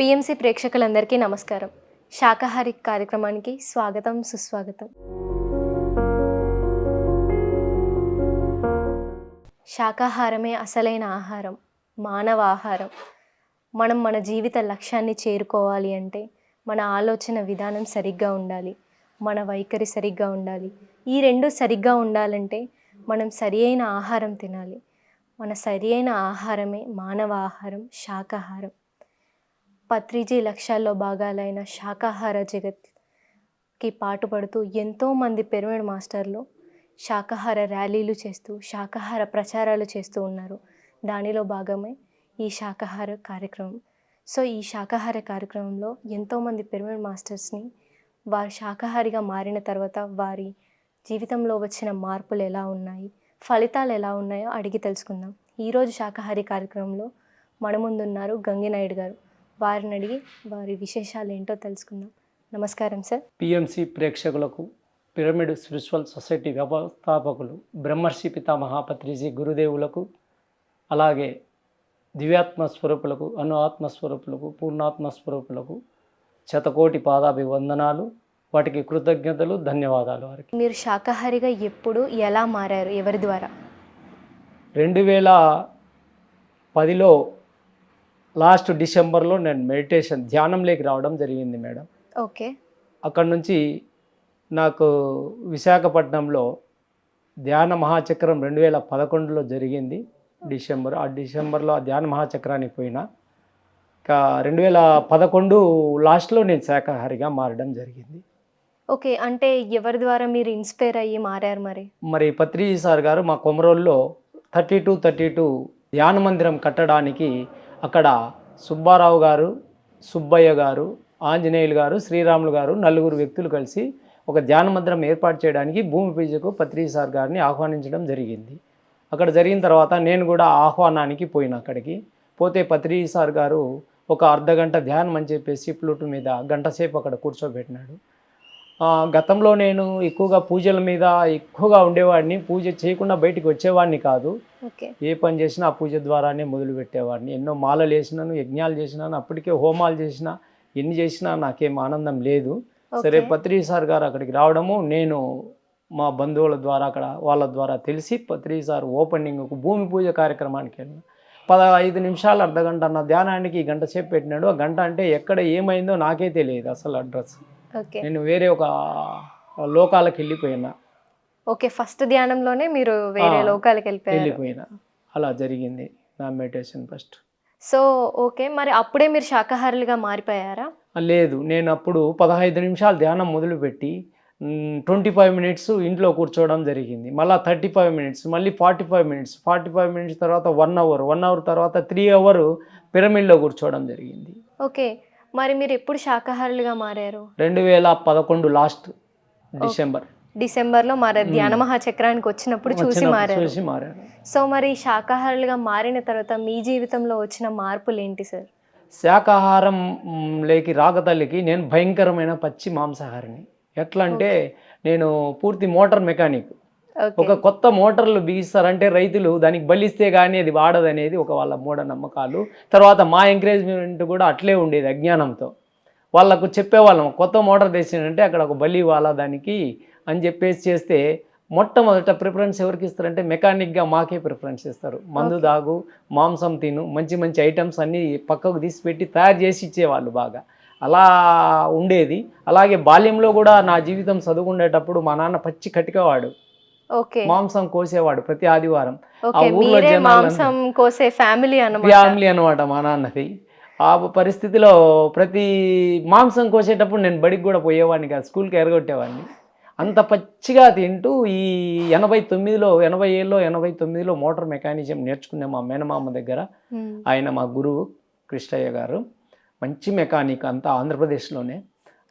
PMC ప్రేక్షకులందరికీ నమస్కారం. శాకాహారి కార్యక్రమానికి స్వాగతం సుస్వాగతం. శాకాహారమే అసలైన ఆహారం మానవ ఆహారం. మనం మన జీవిత లక్ష్యాన్ని చేరుకోవాలి అంటే మన ఆలోచన విధానం సరిగ్గా ఉండాలి మన వైఖరి సరిగ్గా ఉండాలి. ఈ రెండు సరిగ్గా ఉండాలంటే మనం సరి అయిన ఆహారం తినాలి. మన సరి అయిన ఆహారమే మానవ ఆహారం శాకాహారం. పత్రిజీ లక్ష్యాల్లో భాగాలైన శాకాహార జగత్కి పాటుపడుతూ ఎంతోమంది పిరమిడ్ మాస్టర్లు శాకాహార ర్యాలీలు చేస్తూ శాకాహార ప్రచారాలు చేస్తూ ఉన్నారు. దానిలో భాగమే ఈ శాకాహార కార్యక్రమం. సో ఈ శాకాహార కార్యక్రమంలో ఎంతోమంది పిరమిడ్ మాస్టర్స్ని వారు శాకాహారిగా మారిన తర్వాత వారి జీవితంలో వచ్చిన మార్పులు ఎలా ఉన్నాయి ఫలితాలు ఎలా ఉన్నాయో అడిగి తెలుసుకుందాం. ఈరోజు శాకాహారి కార్యక్రమంలో మన ముందున్నారు గంగినాయుడు గారు. వారిని అడిగి వారి విశేషాలు ఏంటో తెలుసుకుందాం. నమస్కారం సార్. పిఎంసి ప్రేక్షకులకు పిరమిడ్ స్పిరిచువల్ సొసైటీ వ్యవస్థాపకులు బ్రహ్మర్షి పితామహ పత్రిజీ గురుదేవులకు అలాగే దివ్యాత్మ స్వరూపులకు అను ఆత్మ స్వరూపులకు పూర్ణాత్మ స్వరూపులకు శతకోటి పాదాభివందనాలు వాటికి కృతజ్ఞతలు ధన్యవాదాలు వారికి. మీరు శాకాహారిగా ఎప్పుడు ఎలా మారారు? ఎవరి ద్వారా? రెండు వేల పదిలో లాస్ట్ డిసెంబర్లో నేను మెడిటేషన్ ధ్యానంలోకి రావడం జరిగింది మేడం. ఓకే. అక్కడ నుంచి నాకు విశాఖపట్నంలో ధ్యాన మహాచక్రం రెండు వేల పదకొండులో జరిగింది డిసెంబర్. ఆ డిసెంబర్లో ఆ ధ్యాన మహాచక్రానికి పోయినా ఇంకా రెండు వేల పదకొండు లాస్ట్లో నేను శాఖాహారిగా మారడం జరిగింది. ఓకే అంటే ఎవరి ద్వారా మీరు ఇన్స్పైర్ అయ్యి మారారు మరి? మరి పత్రిజీ సార్ గారు మా కొమరోల్లో థర్టీ టూ థర్టీ టూ ధ్యాన మందిరం కట్టడానికి అక్కడ సుబ్బారావు గారు సుబ్బయ్య గారు ఆంజనేయులు గారు శ్రీరాములు గారు నలుగురు వ్యక్తులు కలిసి ఒక ధ్యాన మందిరం ఏర్పాటు చేయడానికి భూమి పూజకు పత్రిజీ సార్ గారిని ఆహ్వానించడం జరిగింది. అక్కడ జరిగిన తర్వాత నేను కూడా ఆహ్వానానికి పోయిన అక్కడికి. పోతే పత్రిజీ సార్ గారు ఒక అర్ధ గంట ధ్యానం అని చెప్పేసి ప్లూటు మీద గంట సేపు అక్కడ కూర్చోబెట్టినాడు. గతంలో నేను ఎక్కువగా పూజల మీద ఎక్కువగా ఉండేవాడిని. పూజ చేయకుండా బయటికి వచ్చేవాడిని కాదు. ఏ పని చేసినా ఆ పూజ ద్వారానే మొదలు పెట్టేవాడిని. ఎన్నో మాలలు వేసినాను యజ్ఞాలు చేసినాను అప్పటికే హోమాలు చేసినా ఎన్ని చేసినా నాకేం ఆనందం లేదు. సరే పత్రి సార్ గారు అక్కడికి రావడము నేను మా బంధువుల ద్వారా అక్కడ వాళ్ళ ద్వారా తెలిసి పత్రి సార్ ఓపెనింగ్ భూమి పూజ కార్యక్రమానికి వెళ్ళిన. పదహైదు నిమిషాలు అర్ధ గంట నా ధ్యానానికి గంట సేపు పెట్టినాడు. ఆ గంట అంటే ఎక్కడ ఏమైందో నాకే తెలియదు అసలు అడ్రస్. నేను వేరే ఒక లోకాలకు వెళ్ళిపోయినా. ఓకే ఫస్ట్ ధ్యానంలోనే మీరు వేరే లోకాలకు వెళ్ళిపోయారు. వెళ్ళిపోయినా. అలా జరిగింది నా మెడిటేషన్ ఫస్ట్. సో ఓకే మరి అప్పుడే మీరు శాకాహారులుగా మారిపోయారా? లేదు నేను అప్పుడు పదహైదు నిమిషాలు ధ్యానం మొదలుపెట్టి ట్వంటీ ఫైవ్ మినిట్స్ ఇంట్లో కూర్చోవడం జరిగింది. మళ్ళీ థర్టీ ఫైవ్ మినిట్స్ మళ్ళీ forty five minutes forty five minutes తర్వాత వన్ అవర్ వన్ అవర్ తర్వాత త్రీ అవర్ పిరమిడ్లో కూర్చోవడం జరిగింది. ఓకే మరి మీరు ఎప్పుడు శాకాహారులుగా మారారు? రెండు వేల పదకొండు లాస్ట్ డిసెంబర్. డిసెంబర్లో మారారు. ధ్యాన మహాచక్రానికి వచ్చినప్పుడు చూసి మారారు. చూసి సో మరి శాకాహారులుగా మారిన తర్వాత మీ జీవితంలో వచ్చిన మార్పులు ఏంటి సార్? శాకాహారం లేకి రాకతల్లికి నేను భయంకరమైన పచ్చి మాంసాహారిని. ఎట్లా అంటే నేను పూర్తి మోటార్ మెకానిక్. ఒక కొత్త మోటార్లు బిగిస్తారంటే రైతులు దానికి బలిస్తే కానీ అది వాడదనేది ఒక వాళ్ళ మూఢనమ్మకాలు తర్వాత మా ఎంకరేజ్మెంట్ కూడా అట్లే ఉండేది అజ్ఞానంతో. వాళ్ళకు చెప్పేవాళ్ళం కొత్త మోటార్ తెచ్చినంటే అక్కడ ఒక బలి ఇవ్వాలా దానికి? అని చెప్పేసి చేస్తే మొట్టమొదట ప్రిఫరెన్స్ ఎవరికి ఇస్తారంటే మెకానిక్గా మాకే ప్రిఫరెన్స్ ఇస్తారు. మందు. దాగు మాంసం తిను మంచి మంచి ఐటమ్స్ అన్నీ పక్కకు తీసి పెట్టి తయారు చేసి ఇచ్చేవాళ్ళు బాగా. అలా ఉండేది. అలాగే బాల్యంలో కూడా నా జీవితం చదువుకునేటప్పుడు మా నాన్న పచ్చి కటికవాడు. మాంసం కోసేవాడు ప్రతి ఆదివారం. ఓకే ఊర్లో మాంసం కోసే ఫ్యామిలీ అన్నమాట. ఫ్యామిలీ అనమాట మా నాన్నది. ఆ పరిస్థితిలో ప్రతి మాంసం కోసేటప్పుడు నేను బడికి కూడా పోయేవాడిని కాదు స్కూల్కి ఎరగొట్టేవాడిని. అంత పచ్చిగా తింటూ ఈ ఎనభై తొమ్మిదిలో ఎనభై ఏళ్ళలో ఎనభై తొమ్మిదిలో మోటార్ మెకానిజం నేర్చుకునే మా మేనమామ దగ్గర. ఆయన మా గురువు కృష్ణయ్య గారు. మంచి మెకానిక్ అంతా ఆంధ్రప్రదేశ్లోనే.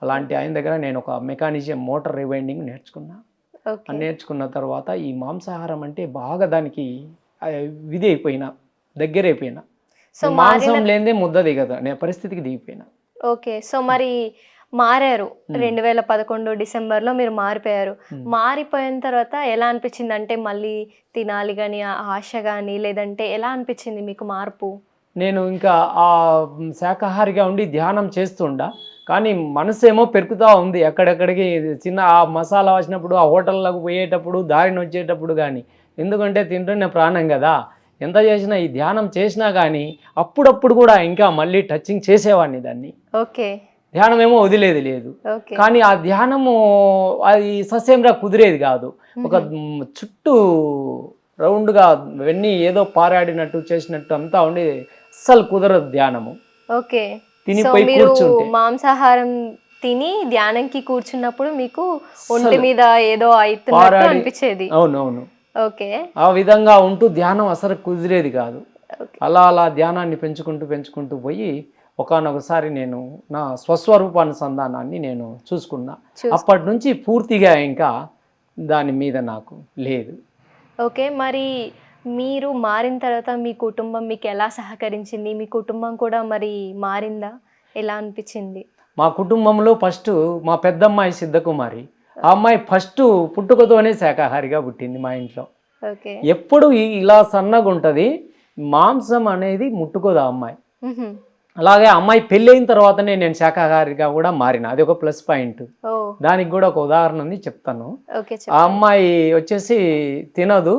అలాంటి ఆయన దగ్గర నేను ఒక మెకానిజం మోటార్ రివైండింగ్ నేర్చుకున్నా. ఓకే నేర్చుకున్న తర్వాత ఈ మాంసాహారం అంటే బాగా దానికి విధి అయిపోయినా దగ్గర అయిపోయినా సో మాంసం లేనిదే ముద్ద దిగదు అనే పరిస్థితికి దిగిపోయినా. ఓకే. సో మరి మారారు. రెండు వేల పదకొండు డిసెంబర్లో మీరు మారిపోయారు. మారిపోయిన తర్వాత ఎలా అనిపించింది? అంటే మళ్ళీ తినాలి కానీ ఆశ కానీ లేదంటే ఎలా అనిపించింది మీకు మార్పు? నేను ఇంకా ఆ శాకాహారిగా ఉండి ధ్యానం చేస్తుండా. కానీ మనసు ఏమో పెరుగుతూ ఉంది ఎక్కడెక్కడికి. చిన్న ఆ మసాలా వచ్చినప్పుడు ఆ హోటల్లోకి పోయేటప్పుడు దారిని వచ్చేటప్పుడు కానీ ఎందుకంటే తింటున్న ప్రాణం కదా. ఎంత చేసినా ఈ ధ్యానం చేసినా కానీ అప్పుడప్పుడు కూడా ఇంకా మళ్ళీ టచింగ్ చేసేవాడిని దాన్ని. ఓకే. ధ్యానం ఏమో వదిలేది లేదు. కానీ ఆ ధ్యానము అది సస్యంగా కుదిరేది కాదు. ఒక చుట్టూ రౌండ్గా వెన్నీ ఏదో పారాడినట్టు చేసినట్టు అంతా ఉండి అస్సలు కుదరదు ధ్యానము. ఓకే. తిని పోయి మీరు కూర్చుంటే. మాంసాహారం తిని ధ్యానంకి కూర్చున్నప్పుడు మీకు ఒంటి మీద ఏదో అవుతున్నట్టు అనిపించేది. అవునవును. ఓకే. ఆ విధంగా ఉంటూ ధ్యానం అసలు కుదిరేది కాదు. అలా అలా ధ్యానాన్ని పెంచుకుంటూ పెంచుకుంటూ పోయి ఒకానొకసారి నేను నా స్వస్వరూపానుసంధానాన్ని నేను చూసుకున్నా. చూస్- అప్పటి నుంచి పూర్తిగా ఇంకా దాని మీద నాకు లేదు. ఓకే. మరి మీరు మారిన తర్వాత మీ కుటుంబం మీకు ఎలా సహకరించింది? మీ కుటుంబం కూడా మరి మారిందా? ఎలా అనిపించింది? మా కుటుంబంలో ఫస్ట్ మా పెద్దమ్మాయి సిద్ధకుమారి. ఆ అమ్మాయి ఫస్ట్ పుట్టుకతోనే శాకాహారిగా పుట్టింది మా ఇంట్లో. ఎప్పుడు ఇలా సన్నగా ఉంటుంది మాంసం అనేది ముట్టుకోదు ఆ అమ్మాయి. అలాగే అమ్మాయి పెళ్ళైన తర్వాతనే నేను శాకాహారిగా కూడా మారిన. అది ఒక ప్లస్ పాయింట్ దానికి కూడా ఒక ఉదాహరణ ఉంది చెప్తాను. ఓకే ఆ అమ్మాయి వచ్చేసి తినదు.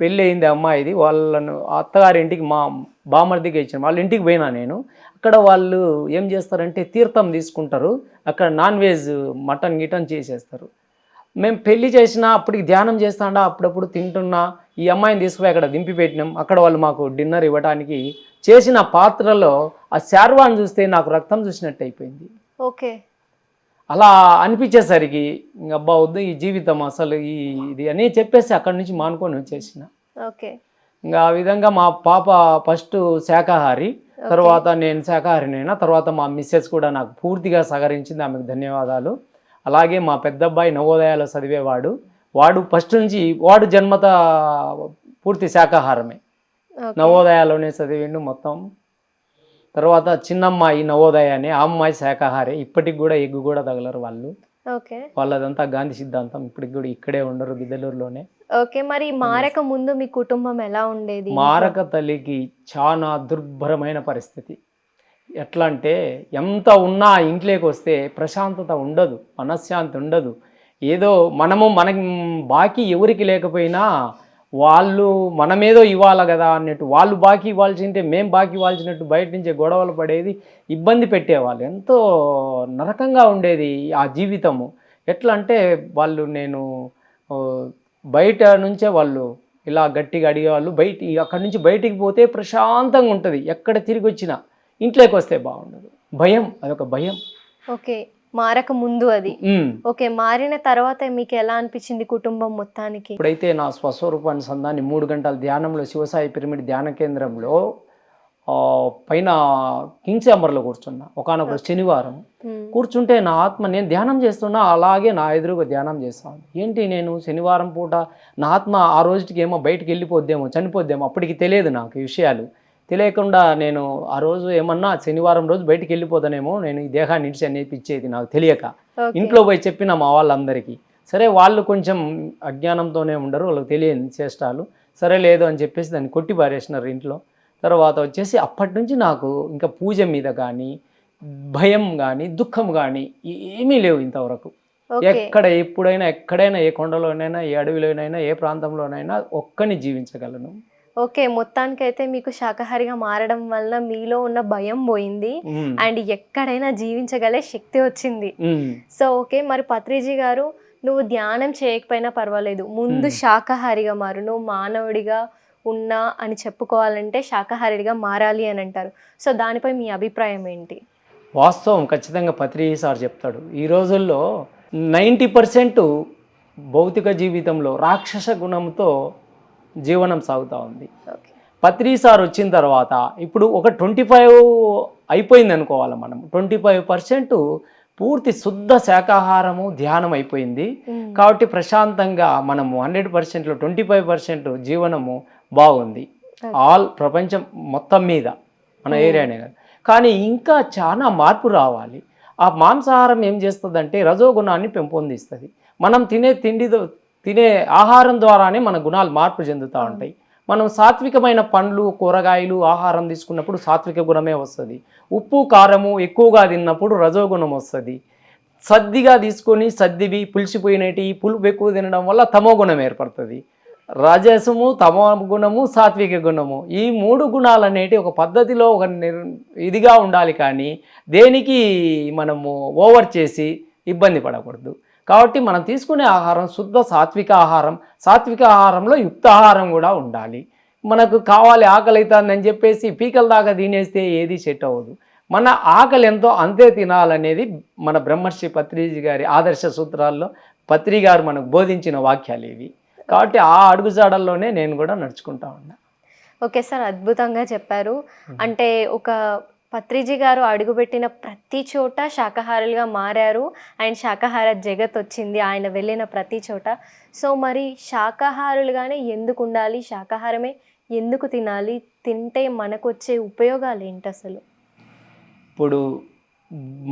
పెళ్ళి అయింది అమ్మాయిది. వాళ్ళను అత్తగారింటికి మా బామర్దికి ఇచ్చిన వాళ్ళ ఇంటికి పోయినా నేను. అక్కడ వాళ్ళు ఏం చేస్తారంటే తీర్థం తీసుకుంటారు. అక్కడ నాన్ వెజ్ మటన్ గిటన్ చేసేస్తారు. మేము పెళ్ళి చేసినా అప్పటికి ధ్యానం చేస్తాడా అప్పుడప్పుడు తింటున్నా ఈ అమ్మాయిని తీసుకుపోయి అక్కడ దింపి పెట్టినాం. అక్కడ వాళ్ళు మాకు డిన్నర్ ఇవ్వడానికి చేసిన పాత్రలో ఆ శార్వాన్ని చూస్తే నాకు రక్తం చూసినట్టు అయిపోయింది. ఓకే. అలా అనిపించేసరికి ఇంక అబ్బా వద్దు ఈ జీవితం అసలు ఈ ఇది అని చెప్పేసి అక్కడి నుంచి మానుకొని వచ్చేసిన. ఓకే. ఇంకా ఆ విధంగా మా పాప ఫస్ట్ శాకాహారి తర్వాత నేను శాకాహారినైనా తర్వాత మా మిస్సెస్ కూడా నాకు పూర్తిగా సహకరించింది ఆమెకు ధన్యవాదాలు. అలాగే మా పెద్ద అబ్బాయి నవోదయాలో చదివేవాడు. వాడు ఫస్ట్ నుంచి వాడు జన్మత పూర్తి శాకాహారమే. నవోదయాలోనే చదివిండు మొత్తం. తర్వాత చిన్నమ్మాయి నవోదయ అని ఆ అమ్మాయి శాకాహారి. ఇప్పటికి కూడా ఎగ్గు కూడా తగలరు వాళ్ళు. ఓకే. వాళ్ళదంతా గాంధీ సిద్ధాంతం. ఇప్పటికి కూడా ఇక్కడే ఉండరు గిద్దలూరులోనే. ఓకే మరి మారక ముందు మీ కుటుంబం ఎలా ఉండేది? మారక తల్లికి చాలా దుర్భరమైన పరిస్థితి. ఎట్లా అంటే ఎంత ఉన్నా ఇంట్లోకి వస్తే ప్రశాంతత ఉండదు మనశ్శాంతి ఉండదు. ఏదో మనము మనకి బాకీ ఎవరికి లేకపోయినా వాళ్ళు మనమేదో ఇవ్వాలి కదా అన్నట్టు వాళ్ళు బాకీ ఇవ్వాల్సింటే మేము బాకీ ఇవ్వాల్సినట్టు బయట నుంచే గొడవలు పడేది ఇబ్బంది పెట్టేవాళ్ళు. ఎంతో నరకంగా ఉండేది ఆ జీవితము. ఎట్లా అంటే వాళ్ళు నేను బయట నుంచే వాళ్ళు ఇలా గట్టిగా అడిగేవాళ్ళు. బయట అక్కడి నుంచి బయటికి పోతే ప్రశాంతంగా ఉంటుంది. ఎక్కడ తిరిగి వచ్చినా ఇంట్లోకి వస్తే బాగుండదు. భయం అదొక భయం. ఓకే. మారక ముందు అది. ఓకే మారిన తర్వాత మీకు ఎలా అనిపించింది కుటుంబం మొత్తానికి? ఇప్పుడైతే నా స్వస్వరూపాన్ని సందాన్ని మూడు గంటల ధ్యానంలో శివసాయి పిరమిడ్ ధ్యాన కేంద్రంలో పైన కింగ్స్ అమర్లో కూర్చున్నా. ఒకనొక శనివారం. కూర్చుంటే నా ఆత్మ నేను ధ్యానం చేస్తున్నా అలాగే నా ఎదురుగా ధ్యానం చేస్తాను ఏంటి నేను శనివారం పూట నా ఆత్మ ఆ రోజుకి ఏమో బయటికి వెళ్ళిపోద్దేమో చనిపోద్దేమో అప్పటికి తెలియదు నాకు ఈ విషయాలు. తెలియకుండా నేను ఆ రోజు ఏమన్నా శనివారం రోజు బయటికి వెళ్ళిపోతానేమో నేను ఈ దేహాన్ని ఇడిచి ఇచ్చేది నాకు తెలియక. ఇంట్లో పోయి చెప్పిన మా వాళ్ళందరికీ. సరే వాళ్ళు కొంచెం అజ్ఞానంతోనే ఉండరు వాళ్ళకి తెలియని చేష్టాలు. సరే లేదు అని చెప్పేసి దాన్ని కొట్టి పారేసినారు ఇంట్లో. తర్వాత వచ్చేసి అప్పటి నుంచి నాకు ఇంకా పూజ మీద కానీ భయం కానీ దుఃఖం కానీ ఏమీ లేవు ఇంతవరకు. ఎక్కడ ఎప్పుడైనా ఎక్కడైనా ఏ కొండలోనైనా ఏ అడవిలోనైనా ఏ ప్రాంతంలోనైనా ఒక్కని జీవించగలను. ఓకే మొత్తానికైతే మీకు శాకాహారిగా మారడం వల్ల మీలో ఉన్న భయం పోయింది. అండ్ ఎక్కడైనా జీవించగలే శక్తి వచ్చింది. సో ఓకే మరి పత్రిజీ గారు నువ్వు ధ్యానం చేయకపోయినా పర్వాలేదు. ముందు. శాకాహారిగా మారు. నువ్వు మానవుడిగా ఉన్నా అని చెప్పుకోవాలంటే శాకాహారిగా మారాలి అని అంటారు. సో దానిపై మీ అభిప్రాయం ఏంటి? వాస్తవం ఖచ్చితంగా పత్రి సార్ చెప్తాడు. ఈ రోజుల్లో నైంటీ పర్సెంట్ భౌతిక జీవితంలో రాక్షస గుణంతో జీవనం సాగుతూ ఉంది. పత్రి సార్ వచ్చిన తర్వాత ఇప్పుడు ఒక ట్వంటీ ఫైవ్ అయిపోయింది అనుకోవాలి మనం. ట్వంటీ ఫైవ్ పర్సెంట్ పూర్తి శుద్ధ శాకాహారము ధ్యానం అయిపోయింది. కాబట్టి ప్రశాంతంగా మనము హండ్రెడ్ పర్సెంట్లో ట్వంటీ ఫైవ్ పర్సెంట్ జీవనము బాగుంది. ఆల్ ప్రపంచం మొత్తం మీద మన ఏరియానే కాదు. కానీ ఇంకా చాలా మార్పు రావాలి. ఆ మాంసాహారం ఏం చేస్తుందంటే రజోగుణాన్ని పెంపొందిస్తుంది. మనం తినే తిండితో తినే ఆహారం ద్వారానే మన గుణాలు మార్పు చెందుతూ ఉంటాయి. మనం సాత్వికమైన పండ్లు కూరగాయలు ఆహారం తీసుకున్నప్పుడు సాత్విక గుణమే వస్తుంది. ఉప్పు కారము ఎక్కువగా తిన్నప్పుడు రజోగుణం వస్తుంది. సద్దిగా తీసుకొని సద్దివి పులిసిపోయినటి పులుపు ఎక్కువ తినడం వల్ల తమో గుణం ఏర్పడుతుంది. రజసము తమో గుణము సాత్విక గుణము. ఈ మూడు గుణాలు అనేటి ఒక పద్ధతిలో ఒక నిర్ ఇదిగా ఉండాలి కానీ దేనికి మనము ఓవర్ చేసి ఇబ్బంది పడకూడదు. కాబట్టి మనం తీసుకునే ఆహారం శుద్ధ సాత్విక ఆహారం. సాత్విక ఆహారంలో యుక్త ఆహారం కూడా ఉండాలి. మనకు కావాలి ఆకలి అవుతుందని చెప్పేసి పీకల దాకా తినేస్తే ఏది సెట్ అవ్వదు. మన ఆకలి ఎంతో అంతే తినాలనేది మన బ్రహ్మర్షి పత్రిజీ గారి ఆదర్శ సూత్రాల్లో పత్రి గారు మనకు బోధించిన వాక్యాలు ఇవి. కాబట్టి ఆ అడుగుజాడల్లోనే నేను కూడా నడుచుకుంటా ఉన్నా. ఓకే సార్ అద్భుతంగా చెప్పారు. అంటే ఒక పత్రిజీ గారు అడుగుపెట్టిన ప్రతి చోట శాకాహారులుగా మారారు. అండ్ శాకాహార జగత్ వచ్చింది. ఆయన వెళ్ళిన ప్రతి చోట. సో మరి శాకాహారులుగానే ఎందుకు ఉండాలి? శాకాహారమే ఎందుకు తినాలి? తింటే మనకు వచ్చే ఉపయోగాలు ఏంటి అసలు? ఇప్పుడు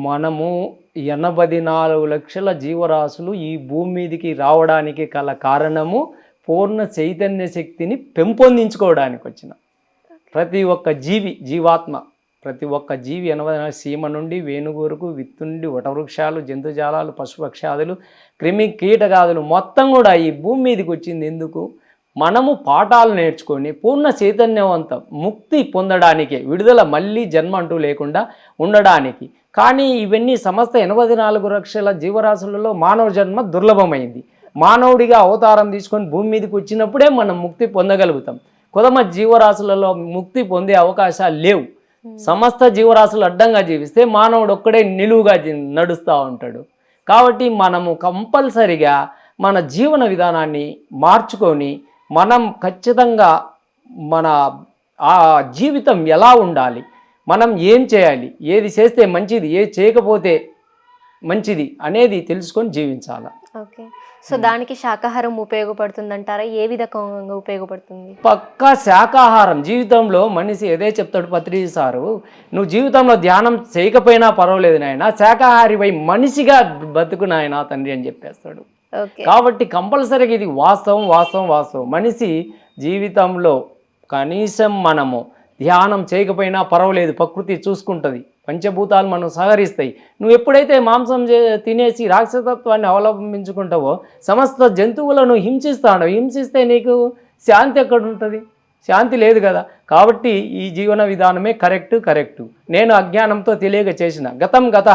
మనము ఎనభై నాలుగు లక్షల జీవరాశులు ఈ భూమి మీదకి రావడానికి గల కారణము పూర్ణ చైతన్య శక్తిని పెంపొందించుకోవడానికి వచ్చిన ప్రతి ఒక్క జీవి జీవాత్మ ప్రతి ఒక్క జీవి ఎనభై నాలుగు సీమ నుండి వేణుగోరుకు విత్తుండి వటవృక్షాలు జంతుజాలాలు పశుపక్షాదులు క్రిమి కీటకాదులు మొత్తం కూడా ఈ భూమి మీదకి వచ్చింది. ఎందుకు? మనము పాఠాలు నేర్చుకొని పూర్ణ చైతన్యవంతం ముక్తి పొందడానికి విడుదల మళ్ళీ జన్మ అంటూ లేకుండా ఉండడానికి. కానీ ఇవన్నీ సమస్త ఎనభై నాలుగు లక్షల జీవరాశులలో మానవ జన్మ దుర్లభమైంది. మానవుడిగా అవతారం తీసుకొని భూమి మీదకి వచ్చినప్పుడే మనం ముక్తి పొందగలుగుతాం. కొదమ జీవరాశులలో ముక్తి పొందే అవకాశాలు లేవు. సమస్త జీవరాశులు అడ్డంగా జీవిస్తే మానవుడు ఒక్కడే నిలువుగా నడుస్తూ ఉంటాడు. కాబట్టి మనము కంపల్సరిగా మన జీవన విధానాన్ని మార్చుకొని మనం ఖచ్చితంగా మన ఆ జీవితం ఎలా ఉండాలి మనం ఏం చేయాలి ఏది చేస్తే మంచిది ఏది చేయకపోతే మంచిది అనేది తెలుసుకొని జీవించాలి. ఓకే. సో దానికి శాకాహారం ఉపయోగపడుతుందంటారా? ఏ విధంగా ఉపయోగపడుతుంది? పక్కా శాకాహారం. జీవితంలో మనిషి ఏదే చెప్తాడు పత్రి సారు? నువ్వు జీవితంలో ధ్యానం చేయకపోయినా పర్వాలేదు నాయన. శాకాహారిపై మనిషిగా బతుకు నాయన తండ్రి అని చెప్పేస్తాడు. కాబట్టి కంపల్సరీగా ఇది వాస్తవం వాస్తవం వాస్తవం. మనిషి జీవితంలో కనీసం మనము ధ్యానం చేయకపోయినా పర్వాలేదు. ప్రకృతి చూసుకుంటుంది. పంచభూతాలు మనం సహకరిస్తాయి. నువ్వు ఎప్పుడైతే మాంసం చే- తినేసి రాక్షసత్వాన్ని అవలంబించుకుంటావో సమస్త జంతువులను హింసిస్తాడు హింసిస్తే నీకు శాంతి ఎక్కడ ఉంటుంది శాంతి లేదు కదా. కాబట్టి ఈ జీవన విధానమే కరెక్ట్ కరెక్ట్. నేను అజ్ఞానంతో తెలియక చేసిన. గతం గత.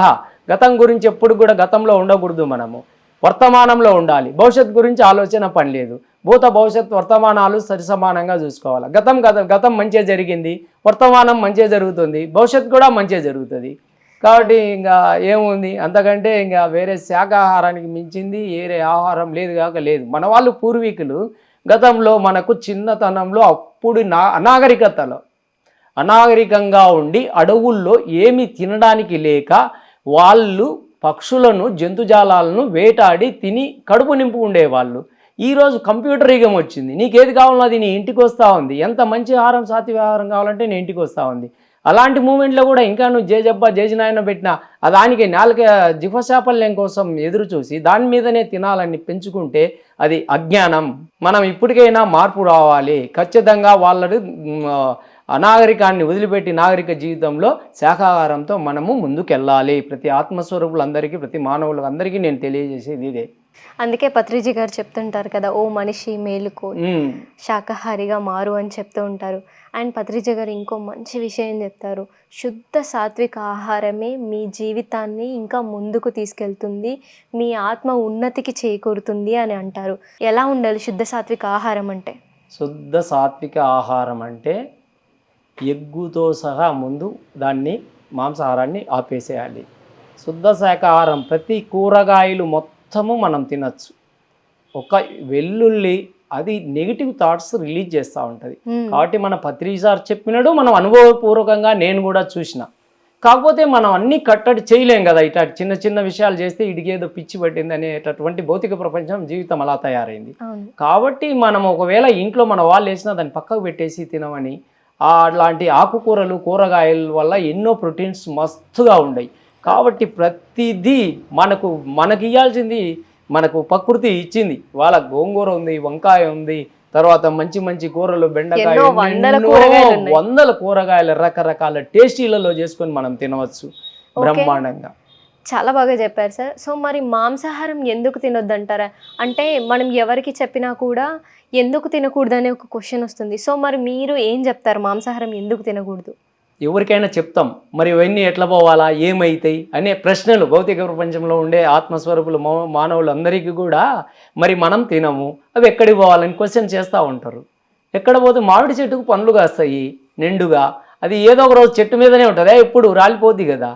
గతం గురించి ఎప్పుడు కూడా గతంలో ఉండకూడదు మనము. వర్తమానంలో ఉండాలి. భవిష్యత్ గురించి ఆలోచన పని లేదు. భూత భవిష్యత్ వర్తమానాలు సరి సమానంగా చూసుకోవాలి. గతం గతం గతం మంచిగా జరిగింది వర్తమానం మంచిగా జరుగుతుంది భవిష్యత్ కూడా మంచిగా జరుగుతుంది. కాబట్టి ఇంకా ఏముంది? అంతకంటే ఇంకా వేరే శాకాహారానికి మించింది వేరే ఆహారం లేదు కాక లేదు. మన వాళ్ళు పూర్వీకులు గతంలో మనకు చిన్నతనంలో అప్పుడు నా అనాగరికతలో అనాగరికంగా ఉండి అడవుల్లో ఏమి తినడానికి లేక వాళ్ళు పక్షులను జంతుజాలాలను వేటాడి తిని కడుపు నింపు ఉండేవాళ్ళు ఈరోజు కంప్యూటర్ యుగం వచ్చింది. నీకేది కావాలో అది నీ ఇంటికి వస్తూ ఉంది. ఎంత మంచి ఆహారం సాతి వ్యవహారం కావాలంటే నీ ఇంటికి వస్తూ ఉంది. అలాంటి మూమెంట్లో కూడా ఇంకా నువ్వు జేజబ్బా జేజినాయన పెట్టినా దానికి నాలుక జిఫశాపల్యం కోసం ఎదురు చూసి దాని మీదనే తినాలని పెంచుకుంటే అది అజ్ఞానం. మనం ఇప్పటికైనా మార్పు రావాలి. ఖచ్చితంగా వాళ్ళని అనాగరికాన్ని వదిలిపెట్టి నాగరిక జీవితంలో శాఖాహారంతో మనము ముందుకెళ్ళాలి. ప్రతి ఆత్మస్వరూపులందరికీ ప్రతి మానవులందరికీ నేను తెలియజేసేది ఇదే. అందుకే పత్రిజీ గారు చెప్తుంటారు కదా ఓ మనిషి మేలుకో శాకాహారిగా మారు అని చెప్తూ ఉంటారు. అండ్ పత్రిజ గారు ఇంకో మంచి విషయం చెప్తారు. శుద్ధ సాత్విక ఆహారమే మీ జీవితాన్ని ఇంకా ముందుకు తీసుకెళ్తుంది మీ ఆత్మ ఉన్నతికి చేకూరుతుంది అని అంటారు. ఎలా ఉండాలి శుద్ధ సాత్విక ఆహారం అంటే? శుద్ధ సాత్విక ఆహారం అంటే ఎగ్గుతో సహా ముందు దాన్ని మాంసాహారాన్ని ఆపేసేయాలి. శుద్ధ శాకాహారం ప్రతి కూరగాయలు మొత్తము మనం తినచ్చు. ఒక వెల్లుల్లి అది నెగిటివ్ థాట్స్ రిలీజ్ చేస్తూ ఉంటుంది. కాబట్టి మన పత్రిక సార్ చెప్పినాడు మనం అనుభవపూర్వకంగా నేను కూడా చూసిన. కాకపోతే మనం అన్ని కట్టడి చేయలేం కదా ఇట్లా చిన్న చిన్న విషయాలు చేస్తే ఇడిగేదో పిచ్చి పట్టింది అనేటటువంటి భౌతిక ప్రపంచం జీవితం అలా తయారైంది. కాబట్టి మనం ఒకవేళ ఇంట్లో మన వాళ్ళు వేసినా దాన్ని పక్కకు పెట్టేసి తినమని అలాంటి ఆకుకూరలు కూరగాయల వల్ల ఎన్నో ప్రోటీన్స్ మస్తుగా ఉన్నాయి కాబట్టి ప్రతిదీ మనకు మనకి ఇవ్వాల్సింది మనకు ప్రకృతి ఇచ్చింది. వాళ్ళ గోంగూర ఉంది వంకాయ ఉంది తర్వాత మంచి మంచి కూరలు బెండకాయ. వందల కూరగాయలు రకరకాల టేస్టీలలో చేసుకొని మనం తినవచ్చు బ్రహ్మాండంగా. చాలా బాగా చెప్పారు సార్. సో మరి మాంసాహారం ఎందుకు తినొద్దంటారా? అంటే మనం ఎవరికి చెప్పినా కూడా ఎందుకు తినకూడదు అనే ఒక క్వశ్చన్ వస్తుంది. సో మరి మీరు ఏం చెప్తారు? మాంసాహారం ఎందుకు తినకూడదు? ఎవరికైనా చెప్తాం మరి ఇవన్నీ ఎట్లా పోవాలా? ఏమైతాయి? అనే ప్రశ్నలు భౌతిక ప్రపంచంలో ఉండే ఆత్మస్వరూపులు మానవులు మానవులందరికీ కూడా మరి మనం తినము అవి ఎక్కడికి పోవాలని క్వశ్చన్ చేస్తూ ఉంటారు. ఎక్కడ పోతే మామిడి చెట్టుకు పండ్లు కాస్తాయి నిండుగా. అది ఏదో ఒక రోజు చెట్టు మీదనే ఉంటుంది. ఎప్పుడు రాలిపోద్ది కదా.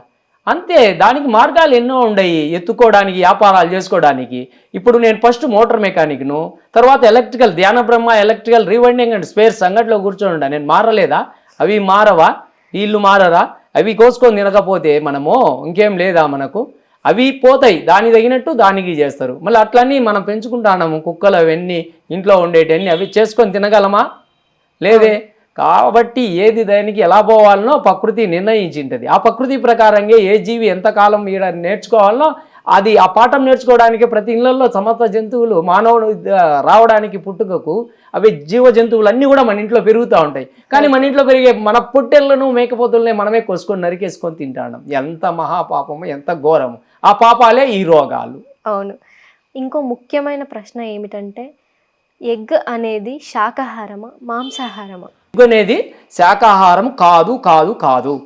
అంతే దానికి మార్గాలు ఎన్నో ఉండయి ఎత్తుకోవడానికి వ్యాపారాలు చేసుకోవడానికి. ఇప్పుడు నేను ఫస్ట్ మోటార్ మెకానిక్ను తర్వాత ఎలక్ట్రికల్ ధ్యాన బ్రహ్మ ఎలక్ట్రికల్ రీవైండింగ్ అండ్ స్పేర్ సంఘటనలో కూర్చొని నేను మారలేదా? అవి మారవా? వీళ్ళు మారరా? అవి కోసుకొని తినకపోతే మనము ఇంకేం లేదా మనకు? అవి పోతాయి దాని తగినట్టు దానికి చేస్తారు. మళ్ళీ అట్లన్నీ మనం పెంచుకుంటాము కుక్కలు అవన్నీ ఇంట్లో ఉండేటన్నీ అవి చేసుకొని తినగలమా? లేదే. కాబట్టి ఏది దానికి ఎలా పోవాలనో ప్రకృతి నిర్ణయించింటది. ఆ ప్రకృతి ప్రకారంగా ఏ జీవి ఎంతకాలం ఈడ నేర్చుకోవాలనో అది ఆ పాఠం నేర్చుకోవడానికి ప్రతి ఇళ్ళలో సమస్త జంతువులు మానవుడు రావడానికి పుట్టుకకు అవి జీవ జంతువులు అన్నీ కూడా మన ఇంట్లో పెరుగుతూ ఉంటాయి. కానీ మన ఇంట్లో పెరిగే మన పొట్టెళ్ళను మేకపోతుల్ని మనమే కోసుకొని నరికేసుకొని తింటాం ఎంత మహాపాపము ఎంత ఘోరము. ఆ పాపాలే ఈ రోగాలు. అవును. ఇంకో ముఖ్యమైన ప్రశ్న ఏమిటంటే ఎగ్ అనేది శాకాహారమా మాంసాహారమా? ఎగ్గు అనేది శాకాహారం కాదు కాదు కాదు.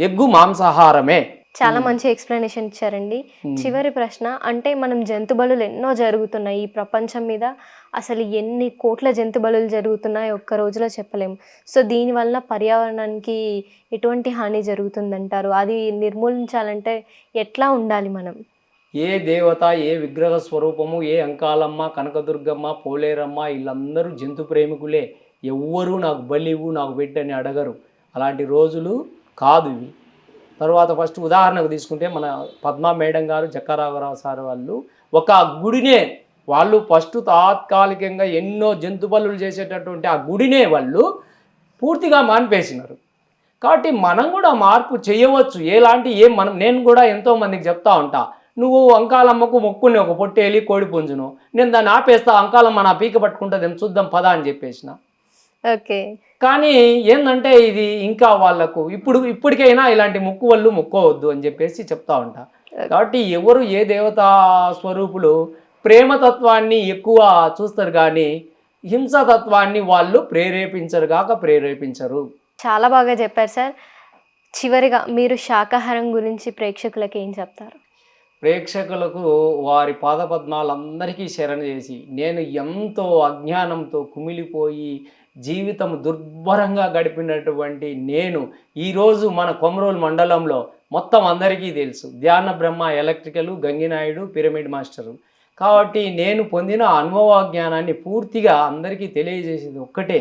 ఎగ్గు మాంసాహారమే. చాలా మంచి ఎక్స్ప్లెనేషన్ ఇచ్చారండి. చివరి ప్రశ్న అంటే మనం జంతు బలులు ఎన్నో జరుగుతున్నాయి ఈ ప్రపంచం మీద అసలు ఎన్ని కోట్ల జంతు బలులు జరుగుతున్నాయి ఒక్క రోజులో చెప్పలేము సో దీనివల్ల పర్యావరణానికి ఎటువంటి హాని జరుగుతుందంటారు? అది నిర్మూలించాలంటే ఎట్లా ఉండాలి మనం? ఏ దేవత ఏ విగ్రహ స్వరూపము ఏ అంకాలమ్మ కనకదుర్గమ్మ పోలేరమ్మ వీళ్ళందరూ జంతు ప్రేమికులే. ఎవ్వరూ నాకు బలివు నాకు పెట్టని అడగరు. అలాంటి రోజులు కాదు ఇవి. తర్వాత ఫస్ట్ ఉదాహరణకు తీసుకుంటే మన పద్మా మేడం గారు జక్కారాఘరావు సార్ వాళ్ళు ఒక గుడినే వాళ్ళు ఫస్ట్ తాత్కాలికంగా ఎన్నో జంతు బలులు చేసేటటువంటి ఆ గుడినే వాళ్ళు పూర్తిగా మాన్పేసినారు. కాబట్టి మనం కూడా మార్పు చేయవచ్చు. ఎలాంటి ఏం మనం నేను కూడా ఎంతోమందికి చెప్తా ఉంటా. నువ్వు అంకాలమ్మకు మొక్కుని ఒక పొట్టేలి కోడి పుంజును. నేను దాన్ని ఆపేస్తా అంకాలమ్మ నా పీక పట్టుకుంటుంది చూద్దాం పదా అని చెప్పేసిన. ఓకే. కానీ ఏంటంటే ఇది ఇంకా వాళ్ళకు ఇప్పుడు ఇప్పటికైనా ఇలాంటి మొక్కు వాళ్ళు మొక్కోవద్దు అని చెప్పేసి చెప్తా ఉంటా. కాబట్టి ఎవరు ఏ దేవతా స్వరూపులు ప్రేమతత్వాన్ని ఎక్కువ చూస్తారు కానీ హింసతత్వాన్ని వాళ్ళు ప్రేరేపించరు కాక ప్రేరేపించరు. చాలా బాగా చెప్పారు సార్. చివరిగా మీరు శాకాహారం గురించి ప్రేక్షకులకి ఏం చెప్తారు? ప్రేక్షకులకు వారి పాదపద్మాలందరికీ శరణ చేసి నేను ఎంతో అజ్ఞానంతో కుమిలిపోయి జీవితం దుర్భరంగా గడిపినటువంటి నేను ఈరోజు మన కొమరోలు మండలంలో మొత్తం అందరికీ తెలుసు. ధ్యాన బ్రహ్మ ఎలక్ట్రికల్ గంగినాయుడు పిరమిడ్ మాస్టరు. కాబట్టి నేను పొందిన అనుభవ జ్ఞానాన్ని పూర్తిగా అందరికీ తెలియజేసేది ఒక్కటే.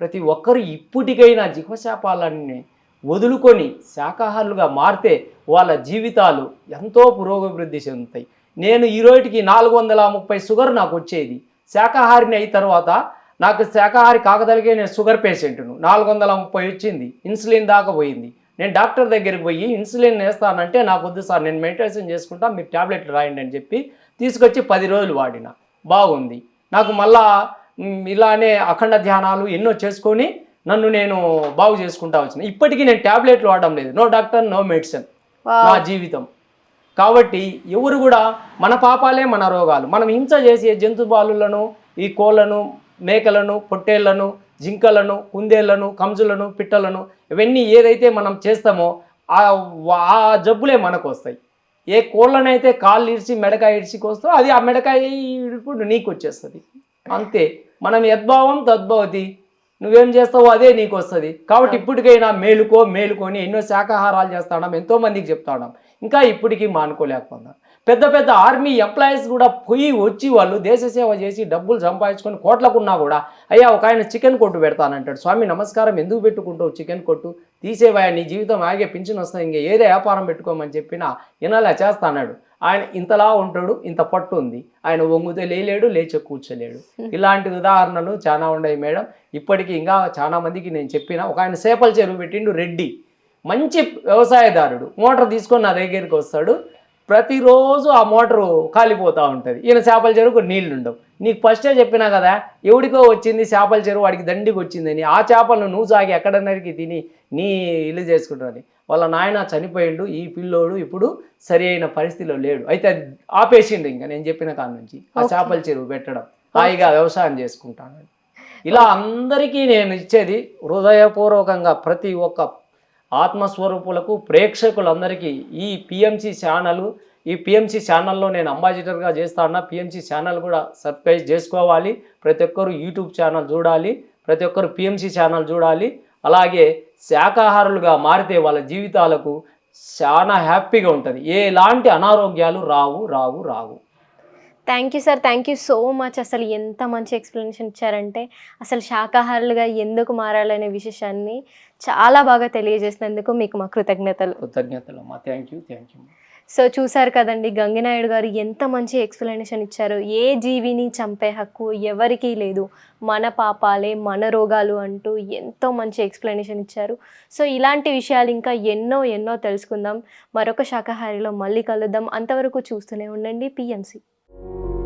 ప్రతి ఒక్కరు ఇప్పటికైనా జిహ్వశాపాలన్నీ వదులుకొని శాకాహారులుగా మారితే వాళ్ళ జీవితాలు ఎంతో పురోగభివృద్ధి చెందుతాయి. నేను ఈ రోజుకి నాలుగు వందల ముప్పై షుగర్ నాకు వచ్చేది. శాకాహారిని అయిన తర్వాత నాకు శాకాహారి కాకదలిగే నేను షుగర్ పేషెంట్ను నాలుగు వందల ముప్పై వచ్చింది. ఇన్సులిన్ దాకా పోయింది. నేను డాక్టర్ దగ్గరికి పోయి ఇన్సులిన్ వేస్తానంటే నాకు వద్దు సార్ నేను మెడిటేషన్ చేసుకుంటా మీరు ట్యాబ్లెట్లు రాయండి అని చెప్పి తీసుకొచ్చి పది రోజులు వాడిన. బాగుంది. నాకు మళ్ళా ఇలానే అఖండ ధ్యానాలు ఎన్నో చేసుకొని నన్ను నేను బాగు చేసుకుంటా వచ్చిన. ఇప్పటికీ నేను ట్యాబ్లెట్లు వాడడం లేదు. No doctor no medicine. నా జీవితం. కాబట్టి ఎవరు కూడా మన పాపాలే మన రోగాలు. మనం హింస చేసే జంతు బాలులను ఈ కోళ్ళను మేకలను పొట్టేళ్ళను జింకలను కుందేళ్ళను కంజులను పిట్టలను ఇవన్నీ ఏదైతే మనం చేస్తామో ఆ జబ్బులే మనకు వస్తాయి ఏ కోళ్ళనైతే కాళ్ళు ఇడిచి మెడకాయ ఇడిచి కోస్తో అది ఆ మెడకాయ ఇప్పుడు నీకు వచ్చేస్తుంది అంతే. మనం యద్భావం తద్భవతి నువ్వేం చేస్తావో అదే నీకు వస్తుంది కాబట్టి ఇప్పటికైనా మేలుకో మేలుకొని ఎన్నో శాకాహారాలు చేస్తాడం ఎంతో మందికి చెప్తాడం. ఇంకా ఇప్పటికీ మానుకోలేకపోతున్నాం పెద్ద పెద్ద ఆర్మీ ఎంప్లాయీస్ కూడా పోయి వచ్చి వాళ్ళు దేశ సేవ చేసి డబ్బులు సంపాదించుకొని కోట్లకున్నా కూడా అయ్యా ఒక ఆయన చికెన్ కొట్టు పెడతానంటాడు. స్వామి నమస్కారం. ఎందుకు పెట్టుకుంటావు చికెన్ కొట్టు? తీసేవాయ నీ జీవితం ఆగే పింఛన్ వస్తుంది ఇంకా ఏదో వ్యాపారం పెట్టుకోమని చెప్పినా ఇనాలా చేస్తాన్నాడు. ఆయన ఇంతలా ఉంటాడు ఇంత పట్టు ఉంది. ఆయన వంగుతే లేలేడు లేచే కూర్చోలేడు. ఇలాంటి ఉదాహరణలు చాలా ఉన్నాయి మేడం. ఇప్పటికీ ఇంకా చాలా మందికి నేను చెప్పిన ఒక ఆయన సేపల చెరువు పెట్టిండు రెడ్డి. మంచి వ్యవసాయదారుడు. మోటార్ తీసుకొని నా దగ్గరికి వస్తాడు. ప్రతిరోజు ఆ మోటారు కాలిపోతూ ఉంటుంది. ఈయన చేపల చెరువుకు నీళ్ళు ఉండవు నీకు ఫస్టే చెప్పినా కదా ఎవడికో వచ్చింది చేపల చెరువు వాడికి దండికి వచ్చిందని. ఆ చేపలను నువ్వు సాగి ఎక్కడన్నరికి తిని నీ ఇల్లు చేసుకుంటున్నది వాళ్ళ నాయన చనిపోయిండు ఈ పిల్లోడు ఇప్పుడు సరి అయిన పరిస్థితిలో లేడు. అయితే అది ఆపేసిండు ఇంకా నేను చెప్పిన కాడ నుంచి. ఆ. చేపల చెరువు పెట్టడం హాయిగా వ్యవసాయం చేసుకుంటాను ఇలా అందరికీ నేను ఇచ్చేది హృదయపూర్వకంగా ప్రతి ఒక్క ఆత్మస్వరూపులకు ప్రేక్షకులందరికీ ఈ పిఎంసి ఛానల్ ఈ పిఎంసి ఛానల్లో నేను అంబాసిడర్గా చేస్తాను పిఎంసి ఛానల్ కూడా సబ్స్క్రైబ్ చేసుకోవాలి. ప్రతి ఒక్కరు యూట్యూబ్ ఛానల్ చూడాలి. ప్రతి ఒక్కరు పిఎంసి ఛానల్ చూడాలి. అలాగే శాకాహారులుగా మారితే వాళ్ళ జీవితాలకు చాలా హ్యాపీగా ఉంటుంది. ఎలాంటి అనారోగ్యాలు రావు రావు రావు. Thank you sir. Thank you so much. అసలు ఎంత మంచి ఎక్స్ప్లెనేషన్ ఇచ్చారంటే అసలు శాకాహారులుగా ఎందుకు మారాలనే విశేషాన్ని చాలా బాగా తెలియజేసినందుకు మీకు మా కృతజ్ఞతలు. కృతజ్ఞతలు అమ్మా. Thank you. Thank you. So చూసారు కదండి గంగినాయుడు గారు ఎంత మంచి ఎక్స్ప్లెనేషన్ ఇచ్చారు. ఏ జీవిని చంపే హక్కు ఎవరికీ లేదు. మన పాపాలే మన రోగాలు అంటూ ఎంతో మంచి ఎక్స్ప్లెనేషన్ ఇచ్చారు. సో ఇలాంటి విషయాలు ఇంకా ఎన్నో ఎన్నో తెలుసుకుందాం. మరొక శాకాహారిలో మళ్ళీ కలుద్దాం. అంతవరకు చూస్తూనే ఉండండి. పిఎంసి. Thank you